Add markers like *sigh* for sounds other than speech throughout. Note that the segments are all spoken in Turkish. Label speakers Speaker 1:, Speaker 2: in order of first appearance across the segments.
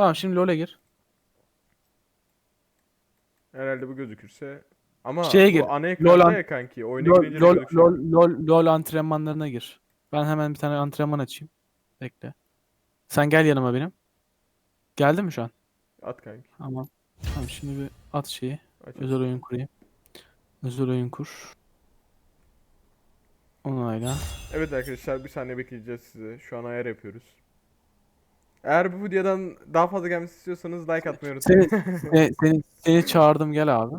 Speaker 1: Tamam şimdi LoL'e gir.
Speaker 2: Herhalde bu gözükürse. Ama
Speaker 1: Şeye
Speaker 2: bu
Speaker 1: gir.
Speaker 2: ana
Speaker 1: LOL
Speaker 2: ekranda
Speaker 1: an-
Speaker 2: ya kanki. Oyuna
Speaker 1: LoL,
Speaker 2: girince de
Speaker 1: LoL,
Speaker 2: gözüküyor.
Speaker 1: LoL, LoL, LoL antrenmanlarına gir. Ben hemen bir tane antrenman açayım. Bekle. Sen gel yanıma benim. Geldi mi şu an?
Speaker 2: At kanki.
Speaker 1: Tamam. Tamam şimdi bir at şeyi.
Speaker 2: Aç.
Speaker 1: Özel oyun kurayım. Özel oyun kur. Onayla.
Speaker 2: Evet arkadaşlar bir saniye bekleyeceğiz size. Şu an ayar yapıyoruz. Eğer bu videodan daha fazla gelmesi istiyorsanız like atmayı unutmayın.
Speaker 1: Seni, *laughs* seni, seni, seni çağırdım gel abi.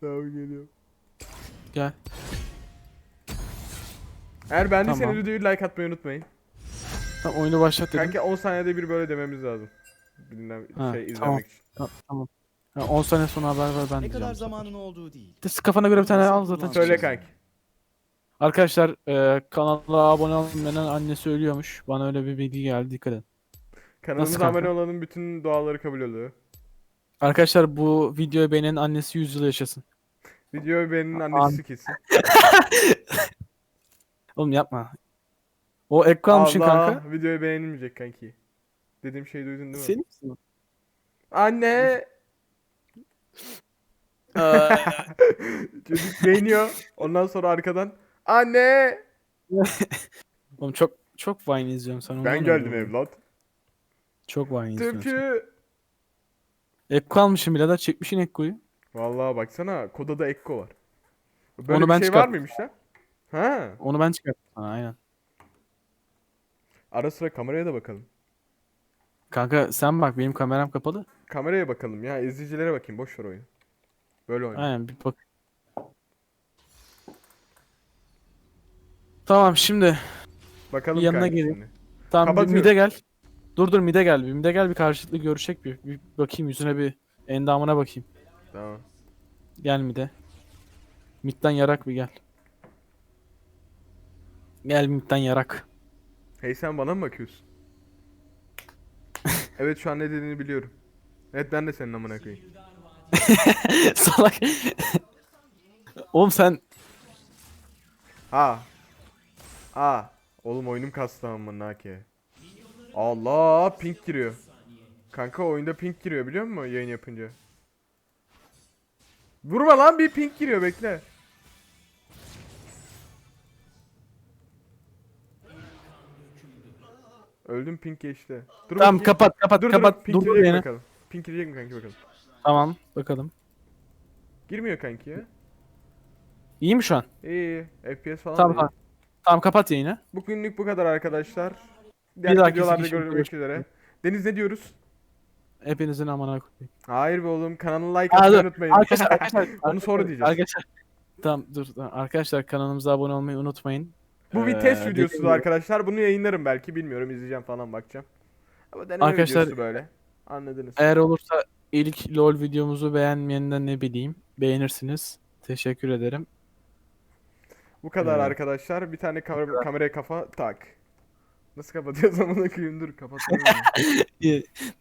Speaker 2: Tamam geliyor.
Speaker 1: Gel.
Speaker 2: Eğer beğendiyseniz
Speaker 1: Tamam.
Speaker 2: videoyu like atmayı unutmayın.
Speaker 1: Tamam, oyunu başlat dedim.
Speaker 2: Kanki 10 saniyede bir böyle dememiz lazım. Bilmem
Speaker 1: Ha,
Speaker 2: şey izlemek
Speaker 1: tamam.
Speaker 2: için.
Speaker 1: Ta- Tamam. Ha, 10 saniye sonra haber ver ben
Speaker 3: Ne
Speaker 1: diyeceğim.
Speaker 3: kadar zamanın olduğu değil.
Speaker 1: Siz kafana göre bir tane al zaten.
Speaker 2: Söyle kanki.
Speaker 1: Arkadaşlar e, kanala abone olmayan annesi ölüyormuş. Bana öyle bir bilgi geldi dikkat edin.
Speaker 2: Kanalımıza
Speaker 1: kanka?
Speaker 2: abone olanın bütün duaları kabul oluyor.
Speaker 1: Arkadaşlar bu videoyu beğenen annesi 100 yıl yaşasın.
Speaker 2: Videoyu
Speaker 1: Amin.
Speaker 2: annesi kesin. *laughs*
Speaker 1: Oğlum yapma. O ek kalmışsın
Speaker 2: Allah,
Speaker 1: kanka.
Speaker 2: videoyu beğenilmeyecek kanki. Dediğim şeyi duydun değil mi?
Speaker 1: Senin misin?
Speaker 2: Anne! *laughs* Çocuk beğeniyor. Ondan sonra arkadan Anne! *laughs*
Speaker 1: Oğlum çok çok Vine izliyorum sen.
Speaker 2: Ben
Speaker 1: ondan
Speaker 2: geldim
Speaker 1: öyle oldu.
Speaker 2: evlat.
Speaker 1: Çok izliyorum. sen.
Speaker 2: Tüpçü.
Speaker 1: Ek kalmışım birader çekmişin Ekko'yu.
Speaker 2: Vallahi baksana koda da Ekko var. Böyle
Speaker 1: Onu
Speaker 2: bir
Speaker 1: ben
Speaker 2: şey var
Speaker 1: çıkarttım.
Speaker 2: mıymış lan? Ha.
Speaker 1: Onu ben çıkarttım sana aynen.
Speaker 2: Ara sıra kameraya da bakalım.
Speaker 1: Kanka sen bak benim kameram kapalı.
Speaker 2: Kameraya bakalım ya. izleyicilere bakayım. Boş ver oyunu. Böyle oyna.
Speaker 1: Aynen bir bak. Tamam şimdi.
Speaker 2: Bakalım
Speaker 1: Yanına
Speaker 2: kanki
Speaker 1: gelin.
Speaker 2: şimdi.
Speaker 1: Tamam bir
Speaker 2: Kapatıyorum.
Speaker 1: mide gel. Dur dur mide gel. Bir mide gel bir karşılıklı görüşecek bir. Bir bakayım yüzüne bir endamına bakayım.
Speaker 2: Tamam.
Speaker 1: Gel mide. Midden yarak bir gel. Gel midden yarak.
Speaker 2: Hey sen bana mı bakıyorsun? *laughs* evet şu an ne dediğini biliyorum. Evet ben de senin amına koyayım. *laughs*
Speaker 1: Salak. Oğlum sen
Speaker 2: Ha. Ha. Oğlum oyunum kastı amına ki. Allah pink giriyor. Kanka oyunda pink giriyor biliyor musun yayın yapınca? Vurma lan bir pink giriyor bekle. Öldüm pink geçti. Dur
Speaker 1: tamam
Speaker 2: bakayım.
Speaker 1: kapat kapat
Speaker 2: Dur
Speaker 1: kapat.
Speaker 2: dur pink
Speaker 1: Dur yine.
Speaker 2: bakalım. Pink girecek mi kanki bakalım.
Speaker 1: Tamam bakalım.
Speaker 2: Girmiyor kanki ya.
Speaker 1: İyi mi şu an?
Speaker 2: İyi iyi. FPS falan
Speaker 1: Tamam
Speaker 2: iyi.
Speaker 1: tamam. Tamam kapat yayını.
Speaker 2: Bugünlük bu kadar arkadaşlar. Diğer
Speaker 1: dahaki
Speaker 2: videolarda
Speaker 1: görüşmek
Speaker 2: görüşmek üzere. Deniz ne diyoruz?
Speaker 1: Hepinizin amına koyayım.
Speaker 2: Hayır be oğlum kanalına like
Speaker 1: Aa,
Speaker 2: atmayı
Speaker 1: dur.
Speaker 2: unutmayın.
Speaker 1: Arkadaşlar, *laughs* arkadaşlar,
Speaker 2: Onu sonra diyeceğiz.
Speaker 1: Arkadaşlar. Tamam dur. tamam. Arkadaşlar kanalımıza abone olmayı unutmayın.
Speaker 2: Bu bir
Speaker 1: Ee,
Speaker 2: test
Speaker 1: dediğim
Speaker 2: videosu
Speaker 1: gibi-
Speaker 2: arkadaşlar. Bunu yayınlarım belki bilmiyorum izleyeceğim falan bakacağım. Ama deneme
Speaker 1: Arkadaşlar-
Speaker 2: videosu böyle. Anladınız.
Speaker 1: Eğer olursa ilk LoL videomuzu beğenmeyenden ne bileyim beğenirsiniz. Teşekkür ederim.
Speaker 2: Bu kadar
Speaker 1: Evet.
Speaker 2: arkadaşlar. Bir tane kamera, kameraya kafa tak. Nasıl kapatıyoruz amına koyayım dur kapatıyorum. *laughs*